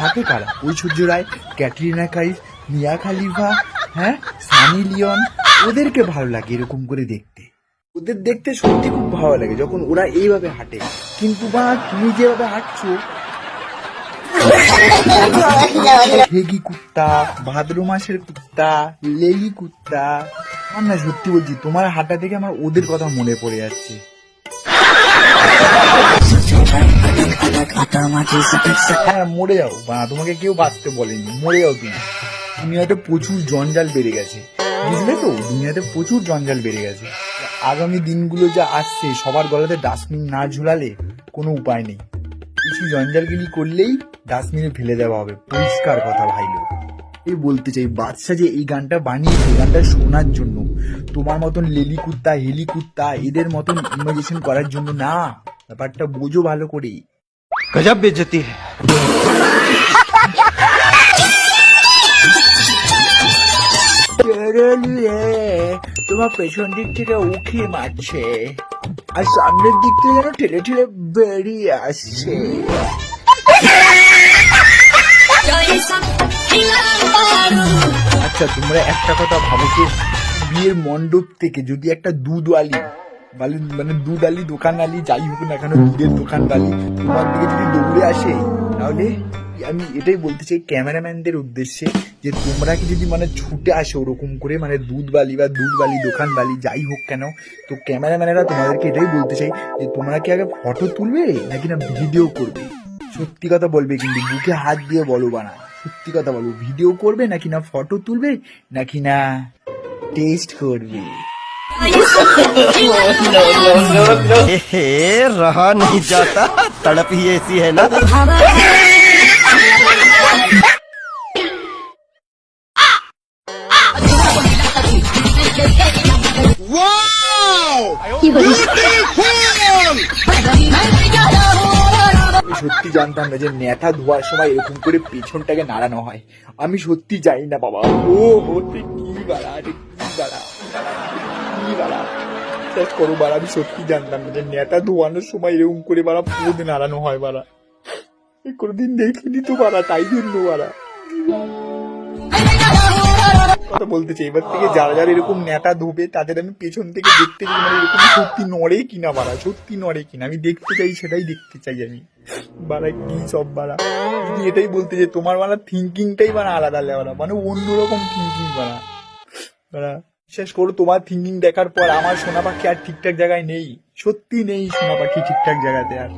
হাতে কারা? রায়, ক্যাটরিনা খালিফা হ্যাঁ? সানি লিওন, ওদেরকে ভালো লাগে এরকম করে দেখতে। ওদের দেখতে সত্যি খুব ভালো লাগে যখন ওরা এইভাবে হাঁটে। কিন্তু বা তুমি যেভাবে হাঁটছো, হেগি কুত্তা, ভাদ্র মাসের কুত্তা, লেলি কুত্তা না সত্যি বলছি, তোমার হাঁটা থেকে আমার ওদের কথা মনে পড়ে যাচ্ছে। হ্যাঁ মরে যাও। বা, তোমাকে কেউ বাঁচতে বলেনি, মরে যাও তুমি। দুনিয়াতে প্রচুর জঞ্জাল বেড়ে গেছে। বুঝলে তো? দুনিয়াতে প্রচুর জঞ্জাল বেড়ে গেছে। আগামী দিনগুলো যা আসছে, সবার গলাতে ডাস্টবিন না ঝুলালে কোনো উপায় নেই। কিছু জঞ্জালগিরি করলেই ডাস্টবিনে ফেলে দেওয়া হবে। পরিষ্কার কথা, ভাই লোক। এই বলতে চাই বাদশা যে এই গানটা বানিয়েছে এই গানটা শোনার জন্য তোমার মতন লেলি কুত্তা হেলি কুত্তা এদের মতন ইমাজিনেশন করার জন্য না ব্যাপারটা বোঝো ভালো করে গজব বেজতি তোমার পেছন দিক থেকে উঠিয়ে মারছে আর সামনের দিক থেকে যেন ঠেলে ঠেলে বেরিয়ে আসছে। আচ্ছা তোমরা একটা কথা ভাবো তো বিয়ের মণ্ডপ থেকে যদি একটা দুধ আলি মানে দুধ আলি, দোকান আলি, যাই হোক না কেন, দুধের দোকান আলি, তোমার দিকে যদি দৌড়ে আসে, তাহলে আমি এটাই বলতে চাই ক্যামেরাম্যানদের উদ্দেশ্যে যে তোমরা কি যদি মানে ছুটে আসো ওরকম করে মানে দুধ বালি বা দুধ বালি, দোকান বালি, যাই হোক কেন, তো ক্যামেরাম্যানেরা তোমাদেরকে এটাই বলতে চাই যে তোমরা কি আগে ফটো তুলবে নাকি না ভিডিও করবে? সত্যি কথা বলবে কিন্তু, বুকে হাত দিয়ে বলো বানা সত্যি কথা বলবো ভিডিও করবে নাকি না ফটো তুলবে নাকি না টেস্ট করবে हे रहा नहीं जाता तड़प ही ऐसी है ना আমি সত্যি জানতাম না যে নেতা ধোয়ার সময় এরকম করে পেছনটাকে নাড়ানো হয়। আমি সত্যি জানি না বাবা। ও, হতে কি বাড়া রে, কি বাড়া কি বাড়া শেষ করো বাড়া, আমি সত্যি জানতাম না যে নেতা ধোয়ানোর সময় এরকম করে বাড়া পুরো নাড়ানো হয় বাড়া। কোনোদিন দেখিনি তো বাড়া, তাই জন্য বাড়া। কথা বলতে চাই। এবার থেকে যারা যারা এরকম নেতা ধোবে, তাদের আমি পেছন থেকে দেখতে চাই মানে এরকম সত্যি নড়ে কিনা বাড়া, সত্যি নড়ে কিনা। আমি দেখতে চাই, সেটাই দেখতে চাই আমি। বাড়া, কি সব বাড়া। তুমি এটাই বলতে চাই তোমার বাড়া থিঙ্কিংটাই বাড়া আলাদা লেওয়া মানে অন্যরকম থিঙ্কিং বাড়া। বাড়া, বিশ্বাস করো, তোমার থিঙ্কিং দেখার পর আমার সোনা পাখি আর ঠিকঠাক জায়গায় নেই। সত্যি নেই সোনা পাখি ঠিকঠাক জায়গাতে আর।